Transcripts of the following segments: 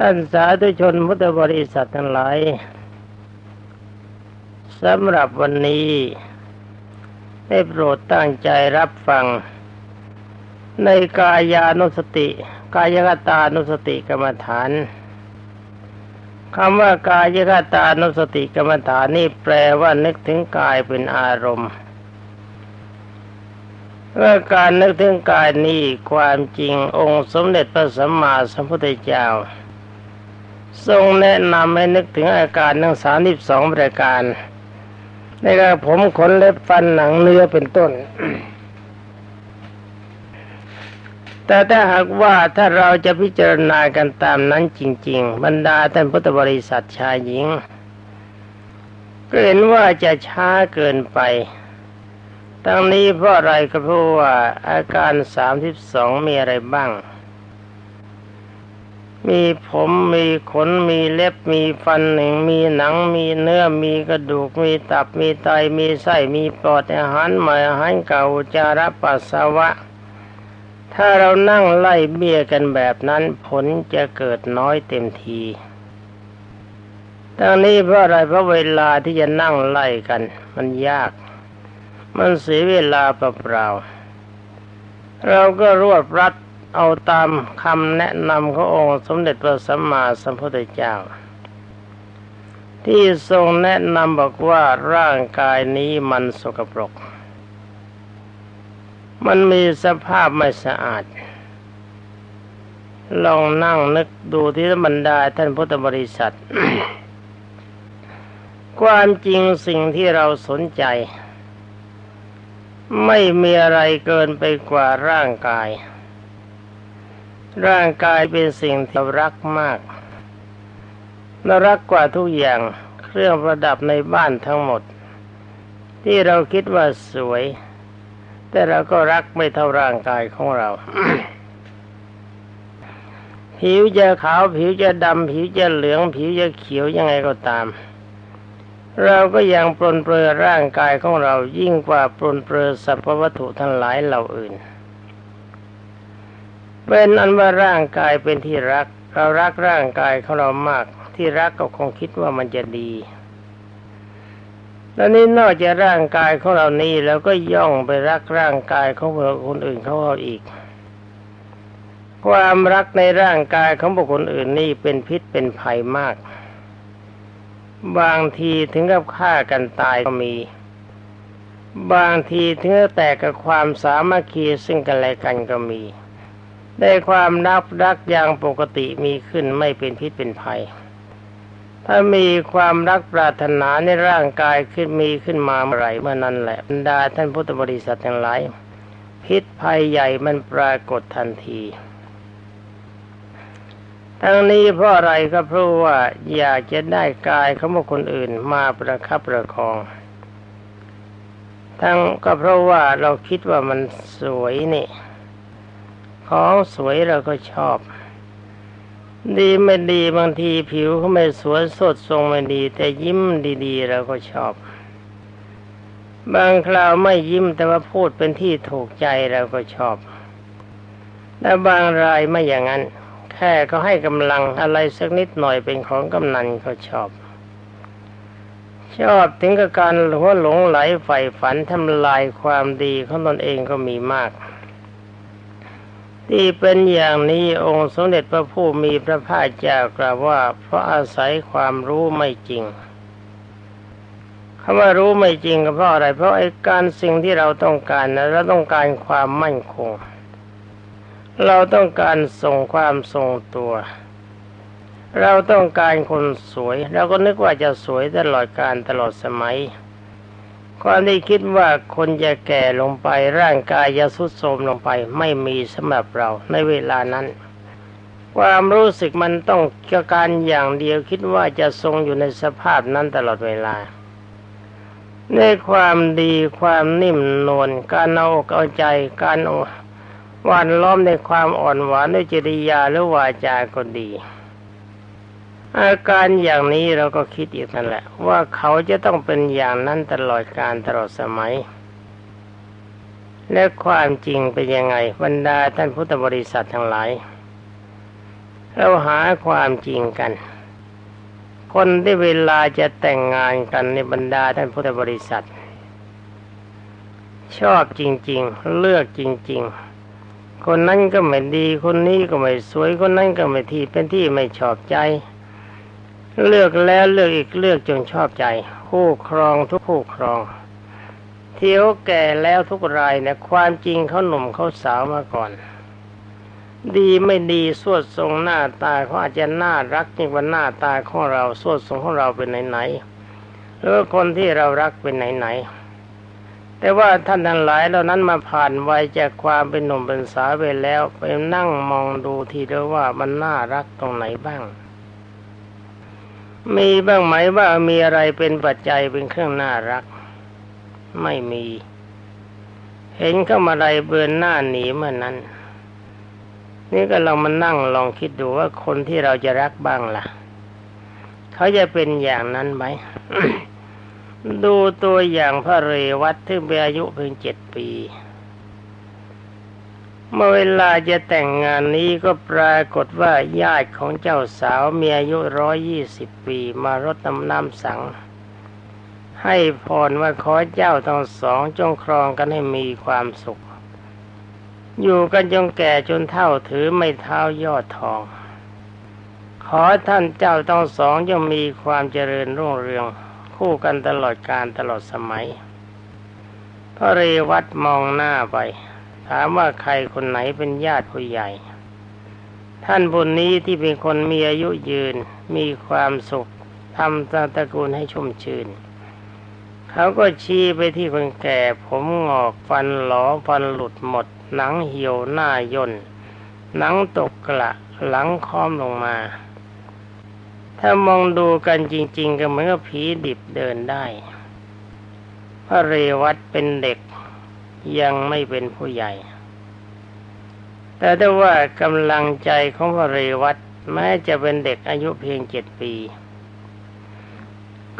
ท่านสาธุชนพุทธบริษัททั้งหลายสำหรับวันนี้ได้โปรดตั้งใจรับฟัง ในกายานุสติ กายกตานุสติกรรมฐานคำว่ากายกตานุสติกรรมฐานนี่แปลว่านึกถึงกายเป็นอารมณ์เมื่อการนึกถึงกายนี้ความจริงองค์สมเด็จพระสัมมาสัมพุทธเจ้า ทรงแนะนำให้นึกถึงอาการทั้งสามสิบสองประการในการผมขนเล็บฟันหนังเนื้อเป็นต้น แต่ถ้าหากว่าถ้าเราจะพิจารณากันตามนั้นจริง ๆ บรรดาท่านพุทธบริษัทชายหญิง ก็เห็นว่าจะช้าเกินไปทั้งนี้เพราะอะไรก็เพราะว่าอาการสามสิบสองมีอะไรบ้าง มีผมมีขนมีเล็บมีฟันหนึ่งมีหนังมีเนื้อมีกระดูกมีตับมีไตมีไส้มีปอดอาหารใหม่อาหารเก่าจาระปัสสาวะ ถ้าเรานั่งไล่เบี้ยกันแบบนั้นผลจะเกิดน้อยเต็มทีทั้งนี้เพราะอะไรเพราะเวลาที่จะนั่งไล่กัน มันยาก มันเสียเวลาเปล่าๆเราก็รวบรัด เอาตามคำแนะนำขององค์สมเด็จพระสัมมาสัมพุทธเจ้า ที่ทรงแนะนำบอกว่าร่างกายนี้มันสกปรก มันมีสภาพไม่สะอาด ลองนั่งนึกดูที่บรรดาท่านพุทธบริษัท ความจริงสิ่งที่เราสนใจ ไม่มีอะไรเกินไปกว่าร่างกาย ร่างกายเป็นสิ่งที่รักมากและรักกว่าทุกอย่างเครื่องประดับในบ้านทั้งหมด ที่เราคิดว่าสวย แต่เราก็รักไม่เท่าร่างกายของเรา ผิวจะขาวผิวจะดำผิวจะเหลือง ผิวจะเขียวยังไงก็ตาม เราก็ยังปลนเปลือร่างกายของเรายิ่งกว่าปลนเปลือสรรพวัตถุทั้งหลายเหล่าอื่น เป็นอันว่าร่างกายเป็นที่รัก เรารักร่างกายของเรามาก ที่รักก็คงคิดว่ามันจะดีแล้วนี้นอกจากร่างกายของเรานี้แล้วก็ย่องไปรักร่างกายของคนอื่นเขาเอาอีก ความรักในร่างกายของบุคคลอื่นนี่เป็นพิษเป็นภัยมาก บางทีถึงกับฆ่ากันตายก็มี บางทีถึงกับแตกกับความสามัคคีซึ่งกันและกันก็มี ได้ความนับรักอย่างปกติมีขึ้นไม่เป็นพิษเป็นภัย ถ้ามีความรักปรารถนาในร่างกายขึ้นมีขึ้นมาเมื่อไรเมื่อนั้นแหละบรรดาท่านพุทธบริษัททั้งหลายพิษภัยใหญ่มันปรากฏทันทีทั้งนี้เพราะอะไรก็เพราะว่าอยากจะได้กายของบุคคลอื่นมาประคับประคอง ทั้งก็เพราะว่าเราคิดว่ามันสวยนี่ ของสวยเราก็ชอบ ดีไม่ดีบางทีผิวเขาไม่สวยสดทรงไม่ดี แต่ยิ้มดีๆเราก็ชอบ บางคราวไม่ยิ้มแต่ว่าพูดเป็นที่ถูกใจเราก็ชอบแต่บางรายไม่อย่างนั้น แค่เขาให้กำลังอะไรสักนิดหน่อยเป็นของกำนันเขาชอบชอบถึงกับการหัวหลงไหลใฝ่ฝันทำลายความดีของตนเองก็มีมาก ที่เป็นอย่างนี้องค์สมเด็จพระผู้มีพระภาคเจ้ากล่าวว่า เพราะอาศัยความรู้ไม่จริงคำว่ารู้ไม่จริงก็เพราะอะไร เพราะไอ้การสิ่งที่เราต้องการนะเราต้องการความมั่นคง เราต้องการส่งความทรงตัว เราต้องการคนสวย เราก็นึกว่าจะสวยตลอดการตลอดสมัย ความที่คิดว่าคนจะแก่ลงไปร่างกายจะสุดโทรมลงไปไม่มีสำหรับเราในเวลานั้น ความรู้สึกมันต้องกการอย่างเดียวคิดว่าจะทรงอยู่ในสภาพนั้นตลอดเวลาในความดีความนิ่มนวลการเอาอกเอาใจการวันล้อมในความอ่อนหวานด้วยจริยาหรือวาจาก็ดี อาการอย่างนี้เราก็คิดอีกนั่นแหละ ว่าเขาจะต้องเป็นอย่างนั้นตลอดการตลอดสมัย และความจริงเป็นยังไงบรรดาท่านพุทธบริษัททั้งหลาย เราหาความจริงกัน คนที่เวลาจะแต่งงานกันในบรรดาท่านพุทธบริษัท ชอบจริง ๆ เลือกจริง ๆคนนั้นก็ไม่ดี คนนี้ก็ไม่สวย คนนั้นก็ไม่ที่เป็นที่ไม่ชอบใจ เลือกแล้วเลือกอีกเลือกจนชอบใจคู่ครองทุกคู่ครองเที่ยวแก่แล้วทุกรายเนี่ยความจริงเขาหนุ่มเขาสาวมาก่อน ดีไม่ดีสวดทรงหน้าตาเขาอาจจะน่ารักยิ่งกว่าหน้าตาของเราสวดทรงของเราเป็นไหนๆหรือคนที่เรารักเป็นไหนๆแต่ว่าท่านทั้งหลายเหล่านั้นมาผ่านวัยจากความเป็นหนุ่มเป็นสาวไปแล้ว ไปนั่งมองดูทีเดียวว่ามันน่ารักตรงไหนบ้าง มีบ้างไหมว่ามีอะไรเป็นปัจจัยเป็นเครื่องน่ารัก ไม่มี เห็นเข้ามาไรเบือนหน้าหนีเมื่อนนั้น นี่ก็เรามานั่งลองคิดดูว่าคนที่เราจะรักบ้างล่ะ เขาจะเป็นอย่างนั้นไหมดูตัวอย่างพระเรวัตที่มีอายุเพียงเจ็ดปี เมื่อเวลาจะแต่งงานนี้ก็ปรากฏว่าญาติของเจ้าสาวมีอายุร้อยยี่สิบปีมารดน้ำน้ำสัง ให้พรว่าขอเจ้าทั้งสองจงครองกันให้มีความสุข อยู่กันจงแก่จนเท่าถือไม่เท้ายอดทอง ขอท่านเจ้าทั้งสองจงมีความเจริญรุ่งเรือง คู่กันตลอดการตลอดสมัยพระเรวัตมองหน้าไป ถามว่าใครคนไหนเป็นญาติผู้ใหญ่ ท่านบุญนี้ที่เป็นคนมีอายุยืน มีความสุขทำตระกูลให้ชุ่มชื่น เขาก็ชี้ไปที่คนแก่ ผมงอกฟันหลอฟันหลุดหมด หนังเหี่ยวหน้าย่นหนังตกกระหลังค้อมลงมา ถ้ามองดูกันจริง ๆ ก็เหมือนกับผีดิบเดินได้ พระเรวัตเป็นเด็ก ยังไม่เป็นผู้ใหญ่ แต่ถ้าว่ากำลังใจของพระเรวัตแม้จะเป็นเด็กอายุเพียงเจ็ดปี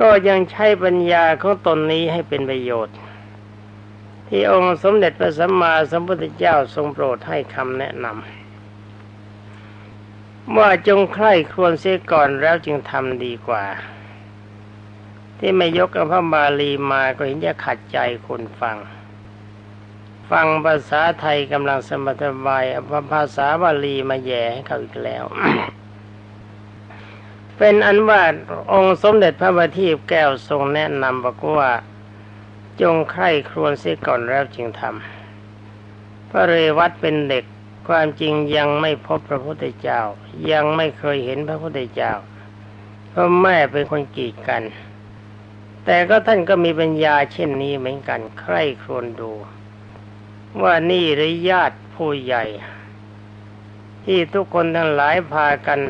ก็ยังใช้ปัญญาของตนนี้ให้เป็นประโยชน์ ที่องค์สมเด็จพระสัมมาสัมพุทธเจ้าทรงโปรดให้คำแนะนำว่าจงใคร่ควญเสียก่อนแล้วจึงทำดีกว่า ที่ไม่ยกอาพบาลีมาก็เห็นจะขัดใจคนฟัง ฟังภาษาไทยกำลังสมบายเอาภาษาบาลีมาแย่ให้เขาอีกแล้ว เป็นอันว่าองค์สมเด็จพระบัณฑิตแก้วทรงแนะนำบอกว่า จงใคร่ครวญเสียก่อนแล้วจึงทำพระเรวัตเป็นเด็กความจริงยังไม่พบพระพุทธเจ้า ยังไม่เคยเห็นพระพุทธเจ้าเพราะแม่เป็นคนกีดกัน แต่ก็ท่านก็มีปัญญาเช่นนี้เหมือนกัน ใคร่ครวญดู ว่านี่หรือญาติผู้ใหญ่ ที่ทุกคนทั้งหลายพากัน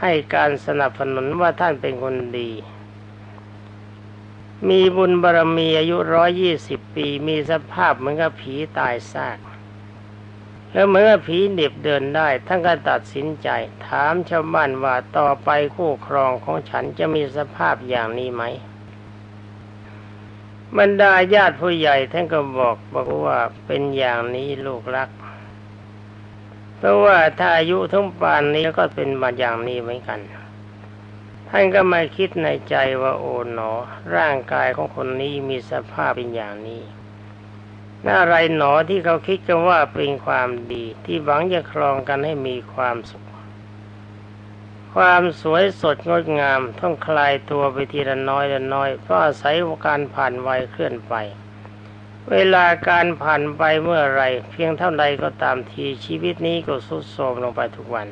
ให้การสนับสนุนว่าท่านเป็นคนดี มีบุญบารมีอายุร้อยยี่สิบปี มีสภาพเหมือนกับผีตายซาก แล้วเมื่อผีเด็บเดินได้ ท่านก็ตัดสินใจ ถามชาวบ้านว่าต่อไปคู่ครองของฉันจะมีสภาพอย่างนี้ไหม บรรดาญาติผู้ใหญ่ท่านก็บอกบอกว่าเป็นอย่างนี้ลูกรัก เพราะว่าถ้าอายุทั้งป่านนี้ก็เป็นมาอย่างนี้เหมือนกัน ท่านก็มาคิดในใจว่าโอ๋หนอ ร่างกายของคนนี้มีสภาพเป็นอย่างนี้น่าไรหนอที่เขาคิดกันว่าเป็นความดีที่หวังจะครองกันให้มีความสุข ความสวยสดงดงามต้องคลายตัวไปทีละน้อยละน้อยเพราะอาศัยการผ่านวัยเคลื่อนไป เวลาการผ่านไปเมื่อไรเพียงเท่าใดก็ตามทีชีวิตนี้ก็สุดโทมลงไปทุกวัน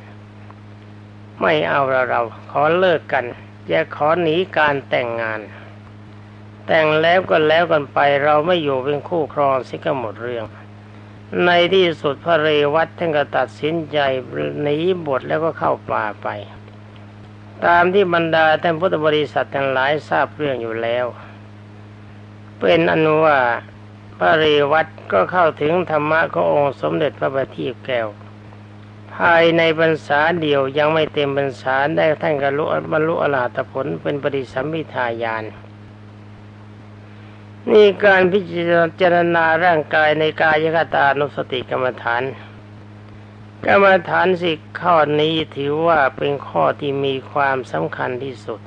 ไม่เอาเราเราขอเลิกกันจะขอหนีการแต่งงาน แต่งแล้วก็แล้วกันไปเราไม่อยู่เป็นคู่ครองสิก็หมดเรื่องในที่สุดพระเรวัตท่านก็ตัดสินใจหนีบทแล้วก็เข้าป่าไป ตามที่บรรดาท่านพุทธบริษัททั้งหลายทราบเรื่องอยู่แล้ว เป็นอนุว่าพระเรวัตก็เข้าถึงธรรมะขององค์สมเด็จพระบัณฑิตแก้ว ภายในพรรษาเดียวยังไม่เต็มพรรษาได้ท่านกรุบรรลุอรหัตผลเป็นปริสัมมิทายานนี่การพิจารณาร่างกายในกายคตานุสติกรรมฐาน กรรมฐานสิกข้อนี้ถือว่าเป็นข้อที่มีความสำคัญที่สุด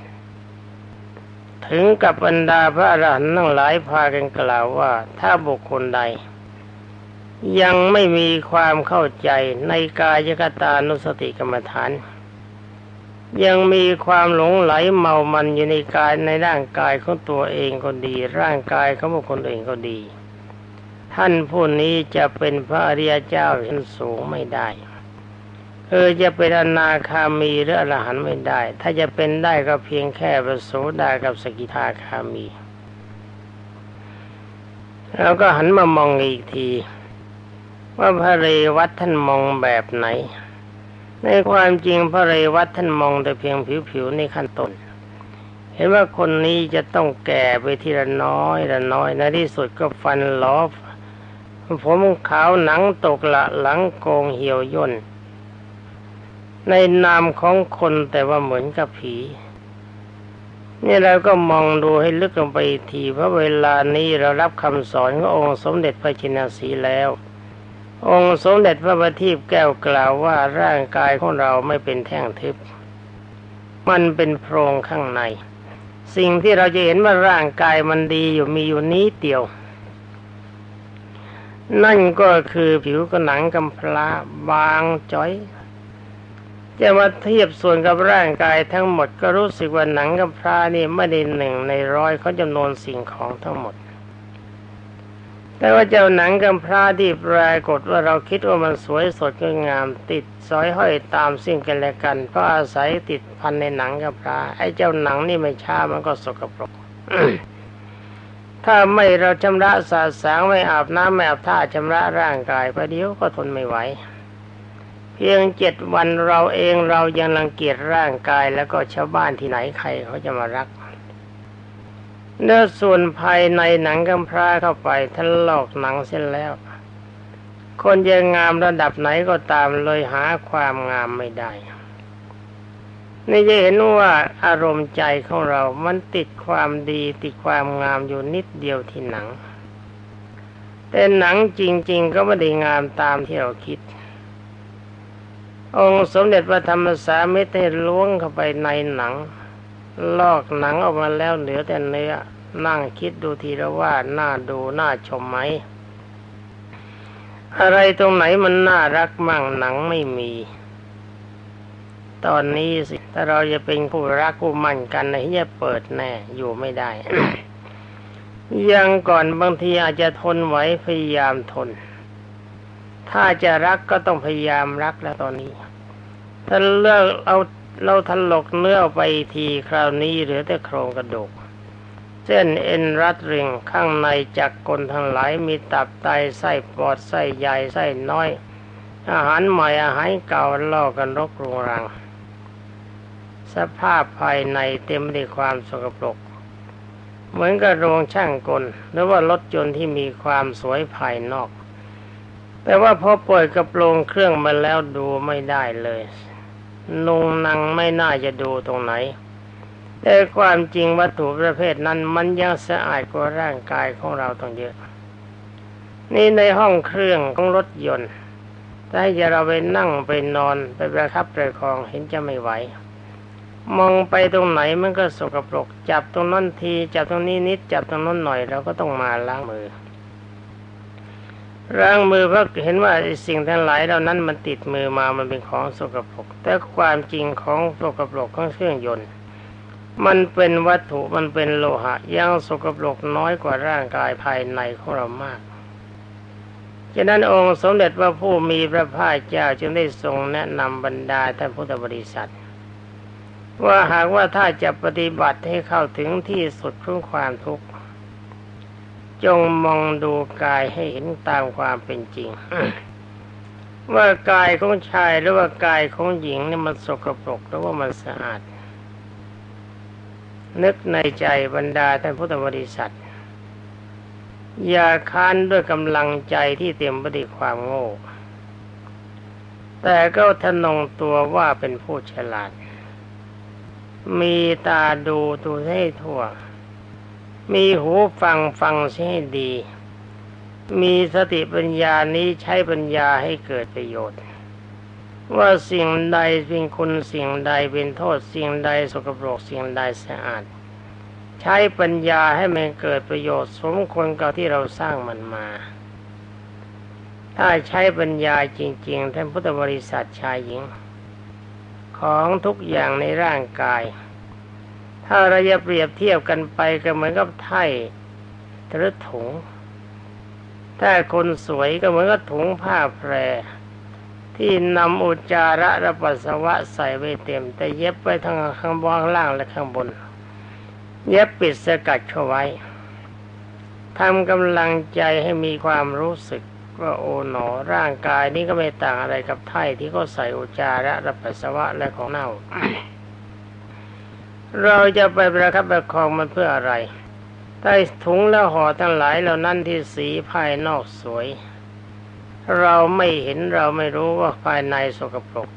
ถึงกับบรรดาพระอรหันต์ทั้งหลายพากันกล่าวว่า ถ้าบุคคลใด ยังไม่มีความเข้าใจในกายกตานุสติกรรมฐาน ยังมีความหลงไหลเมามันอยู่ในกายในร่างกายของตัวเองก็ดี ร่างกายของบุคคลอื่นก็ดีท่านผู้นี้จะเป็นพระอริยเจ้าชั้นสูงไม่ได้ เออจะเป็นอนาคามีหรืออรหันต์ไม่ได้ ถ้าจะเป็นได้ก็เพียงแค่ประโสดากับสกิทาคามี แล้วก็หันมามองอีกที ว่าพระเรวัตท่านมองแบบไหน ในความจริงพระเรวัตท่านมองแต่เพียงผิวๆในขั้นต้นเห็นว่าคนนี้จะต้องแก่ไปทีละน้อยละน้อยในที่สุดก็ฟันล้อผมขาวหนังตกละหลังโกงเหี่ยวย่น ในนามของคนแต่ว่าเหมือนกับผี นี่เราก็มองดูให้ลึกลงไปทีเพราะเวลานี้เรารับคำสอนขององค์สมเด็จพระจินสีแล้ว องค์สมเด็จพระบัณฑิตแก้วกล่าวว่าร่างกายของเราไม่เป็นแท่งทึบ มันเป็นโพรงข้างใน สิ่งที่เราจะเห็นว่าร่างกายมันดีอยู่มีอยู่นี้เดียวนั่นก็คือผิวกระหนังกำพร้าบางจ้อย จะมาเทียบส่วนกับร่างกายทั้งหมดก็รู้สึกว่าหนังกำพร้านี่ไม่ได้หนึ่งในร้อยเขาจำนวนสิ่งของทั้งหมด แต่ว่าเจ้าหนังกำพร้าที่ปรากฏว่าเราคิดว่ามันสวยสดงดงาม ติดสอยห้อยตามสิ่งกันและกัน เพราะอาศัยติดพันในหนังกำพร้าไอ้เจ้าหนังนี่ไม่ช้ามันก็สกปรกถ้าไม่เราชำระสาสางไม่อาบน้ำไม่อาบท่าชำระร่างกายประเดี๋ยวก็ทนไม่ไหว เพียงเจ็ดวันเราเองเรายังรังเกียจร่างกายแล้วก็ชาวบ้านที่ไหนใครเขาจะมารักเนื้อส่วนภายในหนังกำพร้าเข้าไปทะลอกหนังเส้นแล้ว คนจะงามระดับไหนก็ตามเลยหาความงามไม่ได้ นี่จะเห็นว่าอารมณ์ใจของเรา มันติดความดีติดความงามอยู่นิดเดียวที่หนัง แต่หนังจริง ๆ ก็ไม่ได้งามตามที่เราคิด องค์สมเด็จพระธรรมสามิตรให้ล้วงเข้าไปในหนัง ลอกหนังออกมาแล้วเหลือแต่เนื้อ นั่งคิดดูทีละว่าน่าดูน่าชมไหม อะไรตรงไหนมันน่ารักมั่งหนังไม่มี ตอนนี้สิถ้าเราจะเป็นผู้รักผู้มั่นกันนะจะเปิดแน่อยู่ไม่ได้ ยังก่อนบางทีอาจจะทนไหวพยายามทนถ้าจะรักก็ต้องพยายามรักแล้วตอนนี้ ถ้าเลิกเอาเราถลกเนื้อไปทีคราวนี้เหลือแต่โครงกระดูกเส้นเอ็นรัดริงข้างในจักรกลทั้งหลายมีตับไตไส้ปอดไส้ใหญ่ไส้น้อย อาหารใหม่อาหารเก่าล่อกันรกรุงรัง สภาพภายในเต็มไปด้วยความสกปรก เหมือนกับโรงช่างกล หรือว่ารถยนต์ที่มีความสวยภายนอก แต่ว่าพอปล่อยกระโปรงเครื่องมาแล้วดูไม่ได้เลย นุงนังไม่น่าจะดูตรงไหน แต่ความจริงวัตถุประเภทนั้นมันยังสะอาดกว่าร่างกายของเราต้องเยอะ นี่ในห้องเครื่องของรถยนต์ถ้าให้เราไปนั่งไปนอนไปประคับประคองเห็นจะไม่ไหว มองไปตรงไหนมันก็สกปรก จับตรงนั้นที จับตรงนี้นิด จับตรงนั้นหน่อยเราก็ต้องมาล้างมือ ล้างมือเพราะเห็นว่าสิ่งทั้งหลายเหล่านั้นมันติดมือมามันเป็นของสกปรก แต่ความจริงของสกปรกของเครื่องยนต์ มันเป็นวัตถุมันเป็นโลหะยังสกปรกน้อยกว่าร่างกายภายในของเรามากฉะนั้นองค์สมเด็จพระผู้มีพระภาคเจ้าจึงได้ทรงแนะนำบรรดาท่านพุทธบริษัท ว่าหากว่าถ้าจะปฏิบัติให้เข้าถึงที่สุดของความทุกข์ จงมองดูกายให้เห็นตามความเป็นจริง ว่ากายของชายหรือว่ากายของหญิงนี่มันสกปรกหรือว่ามันสะอาด นึกในใจบรรดาท่านพุทธบริษัท อย่าค้านด้วยกำลังใจที่เต็มไปด้วยความโง่ แต่ก็ทะนงตัวว่าเป็นผู้ฉลาด มีตาดูดูให้ทั่ว มีหูฟังฟังให้ดี มีสติปัญญานี้ใช้ปัญญาให้เกิดประโยชน์ ว่าสิ่งใดเป็นคุณสิ่งใดเป็นโทษสิ่งใดสกปรกสิ่งใดสะอาด ใช้ปัญญาให้มันเกิดประโยชน์ สมควรกับที่เราสร้างมันมา ถ้าใช้ปัญญาจริง ๆ ท่านพุทธบริษัทชายหญิง ของทุกอย่างในร่างกาย ถ้าเราจะเปรียบเทียบกันไปก็เหมือนกับไถ่หรือถุง ถ้าคนสวยก็เหมือนกับถุงผ้าแพร ที่นำอุจจาระและปัสสาวะใส่ไว้เต็ม แต่เย็บไว้ทั้งข้างบนข้างล่างและข้างบน เย็บปิดสกัดเข้าไว้ทำกำลังใจให้มีความรู้สึกว่าโอ๋หนอร่างกายนี้ก็ไม่ต่างอะไรกับไถ่ที่เขาใส่อุจจาระและปัสสาวะและของเน่า เราจะไปประคับประคองมันเพื่ออะไร ใต้ถุงและห่อทั้งหลายเหล่านั้นที่สีภายนอกสวย เราไม่เห็นเราไม่รู้ว่าภายในสกปรก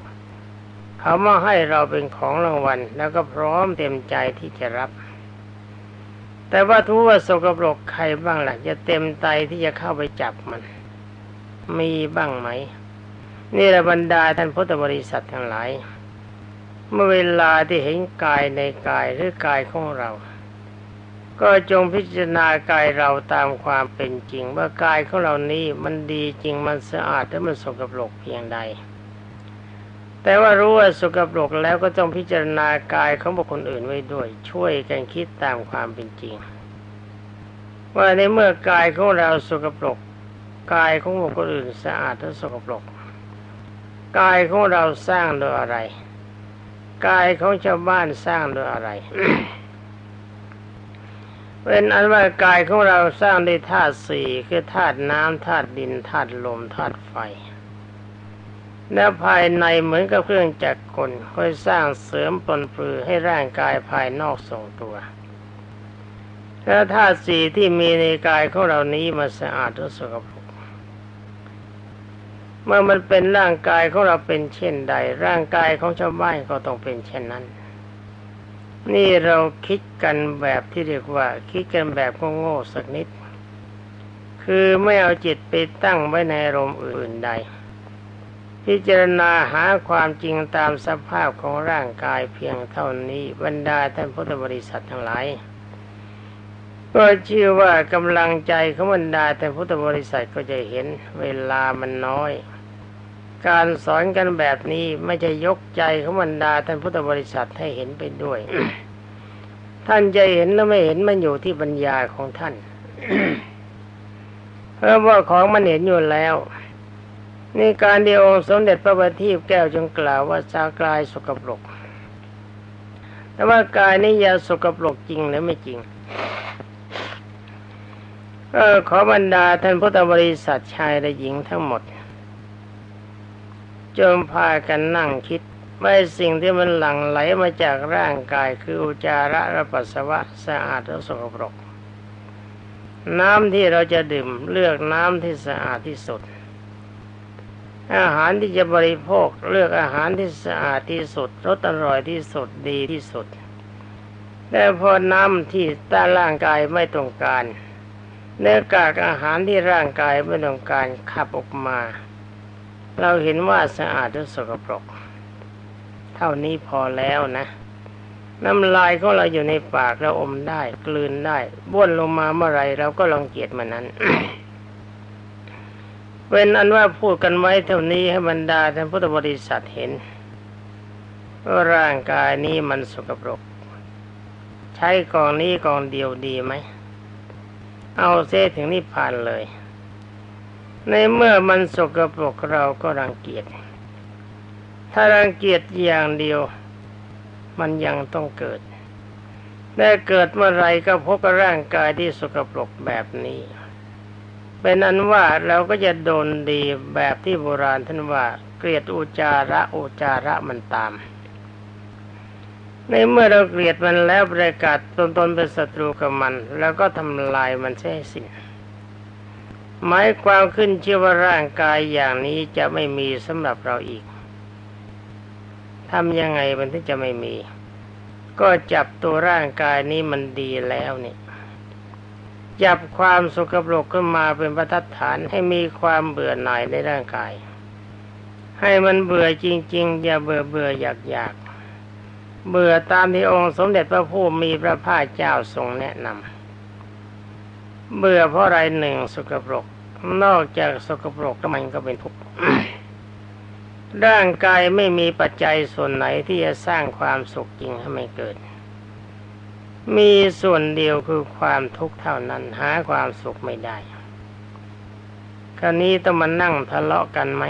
เขามาให้เราเป็นของรางวัล แล้วก็พร้อมเต็มใจที่จะรับ แต่ว่าทุกว่าสกปรกใครบ้างล่ะ จะเต็มใจที่จะเข้าไปจับมัน มีบ้างไหม นี่แหละบรรดาท่านพุทธบริษัททั้งหลาย เมื่อเวลาที่เห็นกายในกายหรือกายของเรา ก็จงพิจารณากายเราตามความเป็นจริง ว่ากายของเรานี้มันดีจริงมันสะอาดและมันสกปรกเพียงใด แต่ว่ารู้ว่าสกปรกแล้วก็ต้องพิจารณากายของบุคคลอื่นไว้ด้วย ช่วยกันคิดตามความเป็นจริง ว่าในเมื่อกายของเราสกปรกกายของบุคคลอื่นสะอาดและสกปรกกายของเราสร้างโดยอะไร กายของชาวบ้านสร้างโดยอะไร เป็นอันว่ากายของเราสร้างด้วยธาตุสี่คือธาตุน้ำธาตุดินธาตุลมธาตุไฟและภายในเหมือนกับเครื่องจักรกลค่อยสร้างเสริมปนปลือให้ร่างกายภายนอกทรงตัวแล้วธาตุสี่ที่มีในกายของเรานี้มันสะอาดหรือสกปรก เมื่อมันเป็นร่างกายของเราเป็นเช่นใด ร่างกายของชาวบ้านก็ต้องเป็นเช่นนั้น นี่เราคิดกันแบบที่เรียกว่า คิดกันแบบโง่ๆสักนิด คือไม่เอาจิตไปตั้งไว้ในอารมณ์อื่นใด พิจารณาหาความจริงตามสภาพของร่างกายเพียงเท่านี้บรรดาท่านพุทธบริษัททั้งหลายก็เชื่อว่ากำลังใจของบรรดาท่านพุทธบริษัทก็จะเห็นเวลามันน้อย การสอนกันแบบนี้ไม่จะยกใจของบรรดาท่านพุทธบริษัทให้เห็นไปด้วย ท่านจะเห็นหรือไม่เห็นมันอยู่ที่ปัญญาของท่าน เพราะว่าของมันเห็นอยู่แล้วนี่การเดียวองค์สมเด็จพระบัณฑิตแก้วจึงกล่าวว่าสากายสกปรก แต่ว่ากายนี้ยาสกปรกจริงหรือไม่จริง เออขอบรรดาท่านพุทธบริษัทชายและหญิงทั้งหมด จงพากันนั่งคิดว่าสิ่งที่มันหลั่งไหลมาจากร่างกายคืออุจาระและปัสสาวะสะอาดหรือสกปรก น้ำที่เราจะดื่มเลือกน้ำที่สะอาดที่สุด อาหารที่จะบริโภคเลือกอาหารที่สะอาดที่สุดรสอร่อยที่สุดดีที่สุด แต่พอน้ำที่ต้าร่างกายไม่ต้องการเนื้อกากอาหารที่ร่างกายไม่ต้องการขับออกมา เราเห็นว่าสะอาดหรือสกปรก เท่านี้พอแล้วนะ น้ำลายของเราอยู่ในปากเราอมได้ กลืนได้บ้วนลงมาเมื่อไรเราก็รังเกียจมันนั้นเป็นอันว่าพูดกันไว้เท่านี้ให้บรรดาท่านพุทธบริษัทเห็นว่าร่างกายนี้มันสกปรก ใช้กองนี้กองเดียวดีไหม เอาเส้ถึงนิพพานเลย ในเมื่อมันสกปรกเราก็รังเกียจ ถ้ารังเกียจอย่างเดียว มันยังต้องเกิดได้เกิดเมื่อไรก็พบกับร่างกายที่สกปรกแบบนี้เป็นนั้นว่าเราก็จะโดนดีแบบที่โบราณท่านว่า เกลียดอุจาระอุจาระมันตาม ในเมื่อเราเกลียดมันแล้วประกาศตนตนเป็นศัตรูกับมัน แล้วก็ทำลายมันใช่สิ้น หมายความขึ้นชื่อว่าร่างกายอย่างนี้จะไม่มีสำหรับเราอีกทำยังไงมันถึงจะไม่มี ก็จับตัวร่างกายนี้มันดีแล้วนี่จับความสกปรกขึ้นมาเป็นประทัดฐานให้มีความเบื่อหน่ายในร่างกาย ให้มันเบื่อจริง ๆ อย่าเบื่อเบื่ออยากอยากเบื่อตามที่องค์สมเด็จพระผู้มีพระภาคเจ้าทรงแนะนำ เบื่อเพราะอะไรหนึ่งสกปรก นอกจากสกปรกแล้วมันก็เป็นทุกข์ร่างกายไม่มีปัจจัยส่วนไหนที่จะสร้างความสุขจริงให้ไม่เกิด มีส่วนเดียวคือความทุกข์เท่านั้นหาความสุขไม่ได้ คราวนี้ต้องมานั่งทะเลาะกันไหม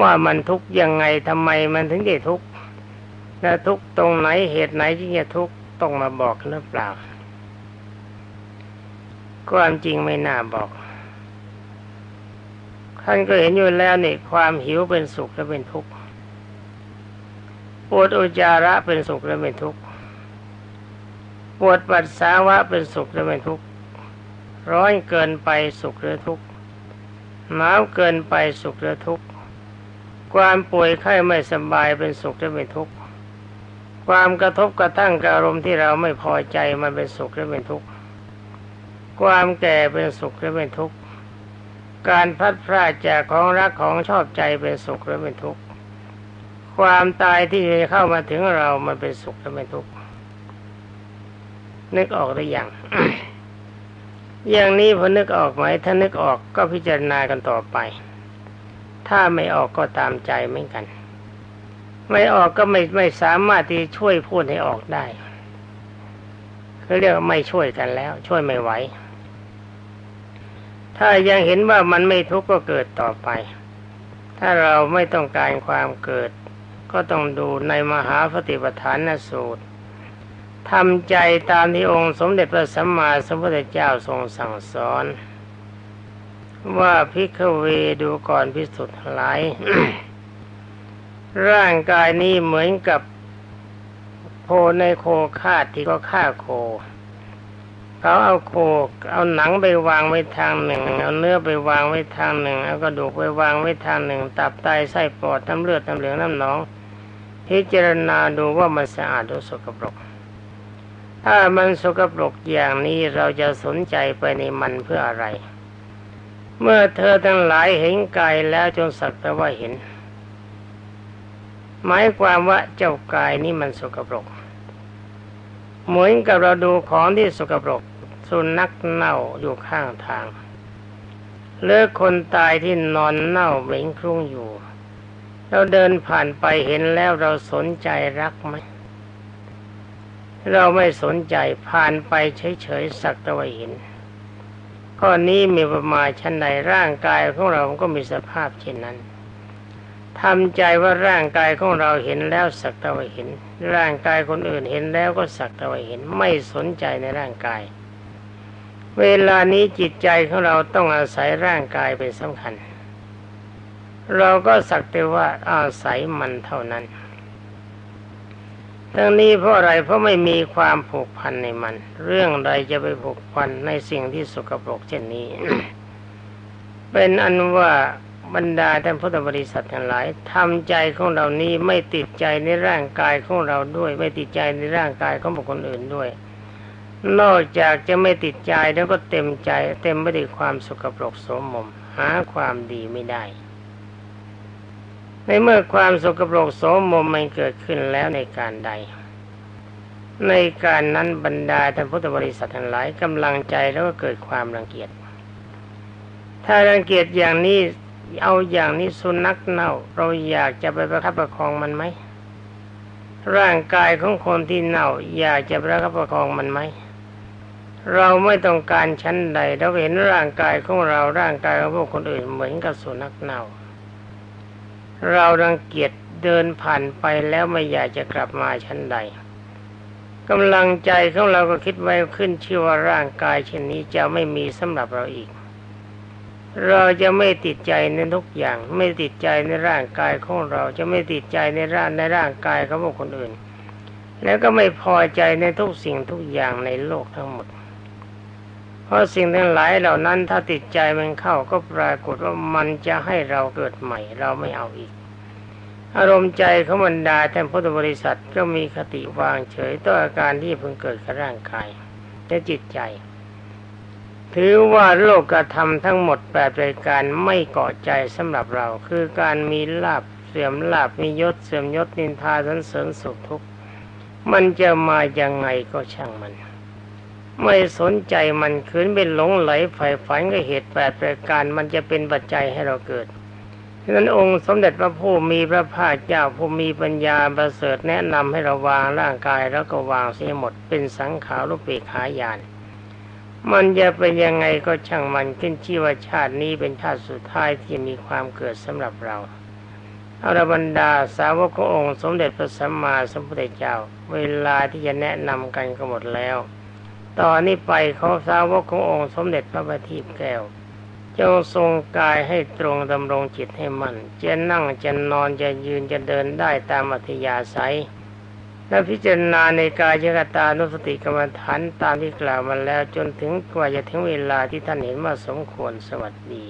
ว่ามันทุกข์ยังไงทำไมมันถึงได้ทุกข์และทุกข์ตรงไหนเหตุไหนที่จะทุกข์ต้องมาบอกหรือเปล่า ความจริงไม่น่าบอก ท่านก็เห็นอยู่แล้วนี่ความหิวเป็นสุขและเป็นทุกข์ปวดอุจจาระเป็นสุขและเป็นทุกข์ปวดปัสสาวะเป็นสุขและเป็นทุกข์ร้อนเกินไปสุขหรือทุกข์หนาวเกินไปสุขหรือทุกข์ความป่วยไข้ไม่สบายเป็นสุขหรือเป็นทุกข์ความกระทบกระทั่งกับอารมณ์ที่เราไม่พอใจมันเป็นสุขหรือเป็นทุกข์ ความแก่เป็นสุขหรือเป็นทุกข์ การพัดพลาดจากของรักของชอบใจเป็นสุขหรือเป็นทุกข์ ความตายที่จะเข้ามาถึงเรามันเป็นสุขหรือเป็นทุกข์ นึกออกหรือยัง อย่างนี้พอนึกออกไหม ถ้านึกออกก็พิจารณากันต่อไป ถ้าไม่ออกก็ตามใจเหมือนกัน ไม่ออกก็ไม่ไม่สามารถที่ช่วยพูดให้ออกได้เขาเรียกว่าไม่ช่วยกันแล้ว ช่วยไม่ไหว ถ้ายังเห็นว่ามันไม่ทุกข์ก็เกิดต่อไป ถ้าเราไม่ต้องการความเกิด ก็ต้องดูในมหาปฏิปทานสูตรทำใจตามที่องค์สมเด็จพระสัมมาสัมพุทธเจ้าทรงสั่งสอน ว่าพิกเวดูก่อนพิสุทธิ์หลาย ร่างกายนี้เหมือนกับโคในโคฆ่าที่ก็ฆ่าโค เขาเอาโคเอาหนังไปวางไว้ทางหนึ่ง เอาเนื้อไปวางไว้ทางหนึ่ง เอากระดูกไปวางไว้ทางหนึ่ง ตับไตไส้ปอดน้ำเลือดน้ำเหลืองน้ำหนอง พิจารณาดูว่ามันสะอาดหรือสกปรก ถ้ามันสกปรกอย่างนี้เราจะสนใจไปในมันเพื่ออะไร เมื่อเธอทั้งหลายเห็นกายแล้วจงสักแต่ว่าเห็น หมายความว่าเจ้ากายนี้มันสกปรก เหมือนกับเราดูของที่สกปรก สุนัขเน่าอยู่ข้างทางเลือคนตายที่นอนเน่าเหม็นครุ่งอยู่ เราเดินผ่านไปเห็นแล้วเราสนใจรักไหมเราไม่สนใจผ่านไปเฉยๆสักต่ว่าเห็นข้อนี้มีประมาณชั้นใดร่างกายของเราก็มีสภาพเช่นนั้นทำใจว่าร่างกายของเราเห็นแล้วสักต่ว่าเห็น ร่างกายคนอื่นเห็นแล้วก็สักต่ว่าเห็น ไม่สนใจในร่างกาย เวลานี้จิตใจของเราต้องอาศัยร่างกายเป็นสำคัญ เราก็สักแต่ว่าอาศัยมันเท่านั้น ทั้งนี้เพราะอะไรเพราะไม่มีความผูกพันในมัน เรื่องใดจะไปผูกพันในสิ่งที่สกปรกเช่นนี้ เป็นอันว่าบรรดาท่านพุทธบริษัททั้งหลายทำใจของเรานี้ไม่ติดใจในร่างกายของเราด้วย ไม่ติดใจในร่างกายของบุคคลอื่นด้วย นอกจากจะไม่ติดใจแล้วก็เต็มใจ เต็มไปด้วยความสกปรกโสมม หาความดีไม่ได้ ในเมื่อความสกปรกโสมมมันเกิดขึ้นแล้วในการใด ในการนั้นบรรดาท่านพุทธบริษัททั้งหลายกำลังใจแล้วก็เกิดความรังเกียจ ถ้ารังเกียจอย่างนี้เอาอย่างนี้สุนัขเน่า เราอยากจะไปประคับประคองมันไหมร่างกายของคนที่เน่า อยากจะประคับประคองมันไหม เราไม่ต้องการชั้นใด เราเห็นร่างกายของเราร่างกายของพวกคนอื่นเหมือนกับสุนัขเน่า เรารังเกียจเดินผ่านไปแล้วไม่อยากจะกลับมาชั้นใดกำลังใจของเราก็คิดไว้ขึ้นชื่อว่าร่างกายเช่นนี้จะไม่มีสำหรับเราอีก เราจะไม่ติดใจในทุกอย่าง ไม่ติดใจในร่างกายของเราจะไม่ติดใจในร่างในร่างกายของบุคคลอื่น แล้วก็ไม่พอใจในทุกสิ่งทุกอย่างในโลกทั้งหมด ราะสิ่งทั้งหลายเหล่านั้นถ้าติดใจมันเข้าก็ปรากฏว่ามันจะให้เราเกิดใหม่ เราไม่เอาอีก อารมณ์ใจของบรรดาท่านพุทธบริษัทก็มีคติวางเฉยต่ออาการที่เพิ่งเกิดกับร่างกายและจิตใจ ถือว่าโลกธรรมทั้งหมดแปดรายการไม่เกาะใจสำหรับเรา คือการมีลาบเสื่อมลาบมียศเสื่อมยศนินทาสันเสริญสุขทุกข์มันจะมาอยังไงก็ช่างมัน ไม่สนใจมันคืนเป็นหลงไหลใฝ่ฝันกับเหตุแปดประการมันจะเป็นปัจจัยให้เราเกิดฉะนั้นองค์สมเด็จพระผู้มีพระภาคเจ้าผู้มีปัญญาประเสริฐแนะนำให้เราวางร่างกายแล้วก็วางเสียหมดเป็นสังขารุปเปขายาน มันจะเป็นยังไงก็ช่างมันขึ้นชื่อว่าชาตินี้เป็นชาติสุดท้ายที่มีความเกิดสำหรับเราอาละบรรดาสาวกขององค์สมเด็จพระสัมมาสัมพุทธเจ้า เวลาที่จะแนะนำกันก็หมดแล้ว ตอนนี้ไปเขาสาวกขององค์สมเด็จพระบัณฑิตแก้วจงทรงกายให้ตรงดำรงจิตให้มัน่นจะนั่งจะนอนจะยืนจะเดินได้ตามอัธยาศัย และพิจารณาในกายกตานุสติกรรมฐานตามที่กล่าวมาแล้วจนถึงกว่าจะถึงเวลาที่ท่านเห็นว่าสมควรสวัสดี